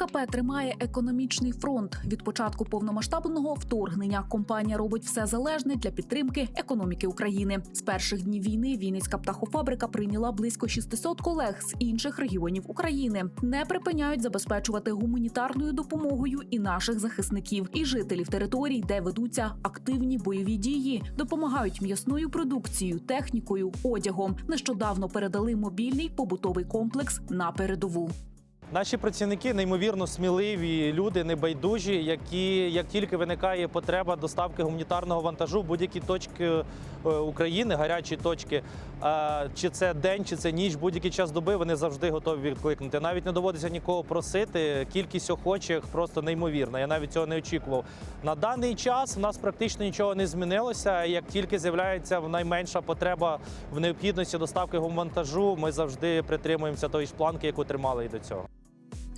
МХП тримає економічний фронт. Від початку повномасштабного вторгнення компанія робить все залежне для підтримки економіки України. З перших днів війни Вінницька птахофабрика прийняла близько 600 колег з інших регіонів України. Не припиняють забезпечувати гуманітарною допомогою і наших захисників, і жителів територій, де ведуться активні бойові дії, допомагають м'ясною продукцією, технікою, одягом. Нещодавно передали мобільний побутовий комплекс на передову. Наші працівники неймовірно сміливі люди, небайдужі, які як тільки виникає потреба доставки гуманітарного вантажу будь-які точки е, України, гарячі точки, е, чи це день, чи це ніч, будь-який час доби, вони завжди готові відкликнути. Навіть не доводиться нікого просити. Кількість охочих просто неймовірна. Я навіть цього не очікував. На даний час в нас практично нічого не змінилося. Як тільки з'являється найменша потреба в необхідності доставки гумвантажу, ми завжди притримуємося тої ж планки, яку тримали і до цього.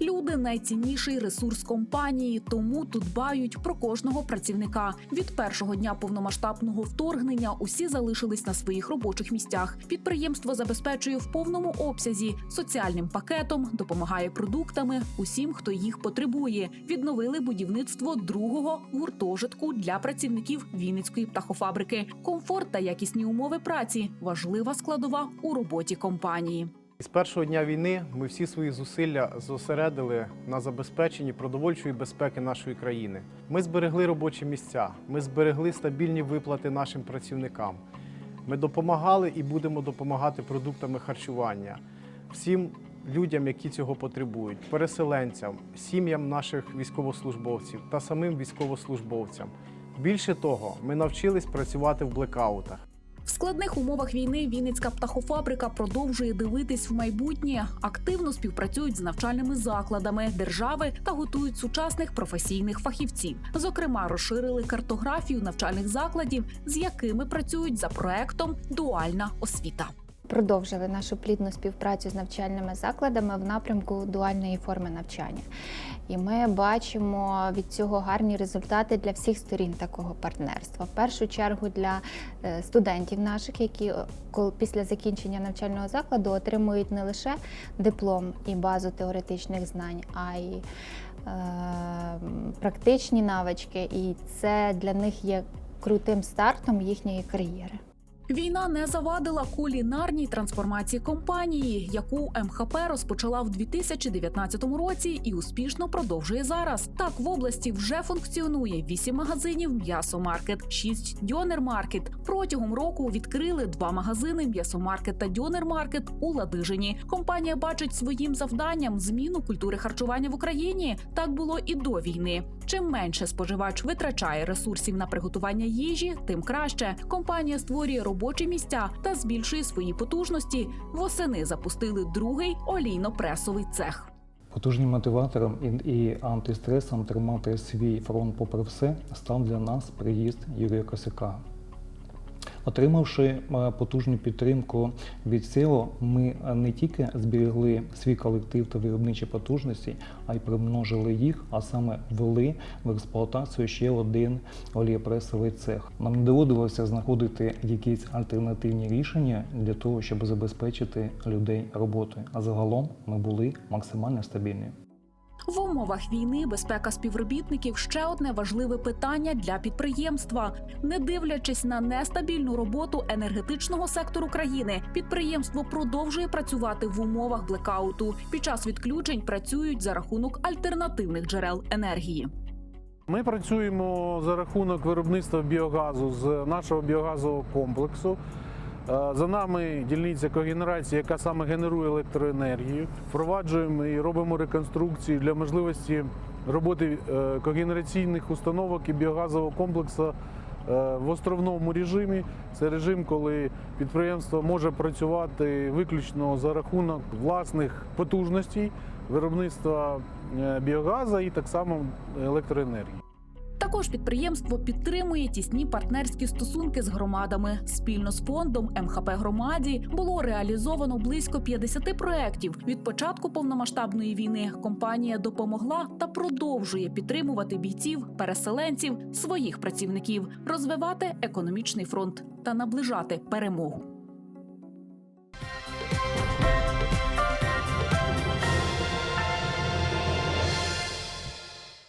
Люди найцінніший ресурс компанії, тому тут дбають про кожного працівника. Від першого дня повномасштабного вторгнення усі залишились на своїх робочих місцях. Підприємство забезпечує в повному обсязі соціальним пакетом, допомагає продуктами усім, хто їх потребує. Відновили будівництво другого гуртожитку для працівників Вінницької птахофабрики. Комфорт та якісні умови праці важлива складова у роботі компанії. З першого дня війни ми всі свої зусилля зосередили на забезпеченні продовольчої безпеки нашої країни. Ми зберегли робочі місця, ми зберегли стабільні виплати нашим працівникам. Ми допомагали і будемо допомагати продуктами харчування всім людям, які цього потребують, переселенцям, сім'ям наших військовослужбовців та самим військовослужбовцям. Більше того, ми навчились працювати в блекаутах. В складних умовах війни Вінницька птахофабрика продовжує дивитись в майбутнє, активно співпрацюють з навчальними закладами держави та готують сучасних професійних фахівців. Зокрема, розширили картографію навчальних закладів, з якими працюють за проектом Дуальна освіта. Продовжили нашу плідну співпрацю з навчальними закладами в напрямку дуальної форми навчання. І ми бачимо від цього гарні результати для всіх сторін такого партнерства. В першу чергу для е, студентів наших, які е, після закінчення навчального закладу отримують не лише диплом і базу теоретичних знань, а й е, практичні навички. І це для них є крутим стартом їхньої кар'єри. Війна не завадила кулінарній трансформації компанії, яку МХП розпочала в 2019 році і успішно продовжує зараз. Так в області вже функціонує 8 магазинів м'ясомаркет, 6 дьонермаркет. Протягом року відкрили два магазини м'ясомаркет та дьонермаркет у Ладижині. Компанія бачить своїм завданням зміну культури харчування в Україні. Так було і до війни. Чим менше споживач витрачає ресурсів на приготування їжі, тим краще. Компанія створює робочі місця та збільшує свої потужності. Восени запустили другий олійно-пресовий цех. Потужним мотиватором і, і антистресом тримати свій фронт попри все став для нас приїзд Юрія Косяка. Отримавши е, потужну підтримку від СЕО, ми е, не тільки зберегли свій колектив та виробничі потужності, а й примножили їх, а саме ввели в експлуатацію ще один олієпресовий цех. Нам не доводилося знаходити якісь альтернативні рішення для того, щоб забезпечити людей роботою. А загалом ми були максимально стабільні. В умовах війни безпека співробітників ще одне важливе питання для підприємства. Не дивлячись на нестабільну роботу енергетичного сектору країни, підприємство продовжує працювати в умовах блекауту. Під час відключень працюють за рахунок альтернативних джерел енергії. Ми працюємо за рахунок виробництва біогазу з нашого біогазового комплексу. Е, За нами дільниця когенерації, яка саме генерує електроенергію. Впроваджуємо і робимо реконструкцію для можливості роботи е, когенераційних установок і біогазового комплексу е, в островному режимі. Це режим, коли підприємство може працювати виключно за рахунок власних потужностей виробництва біогазу і так само електроенергії. Також підприємство підтримує тісні партнерські стосунки з громадами. Спільно з фондом МХП громаді було реалізовано близько 50 проєктів. Від початку повномасштабної війни компанія допомогла та продовжує підтримувати бійців, переселенців, своїх працівників, розвивати економічний фронт та наближати перемогу.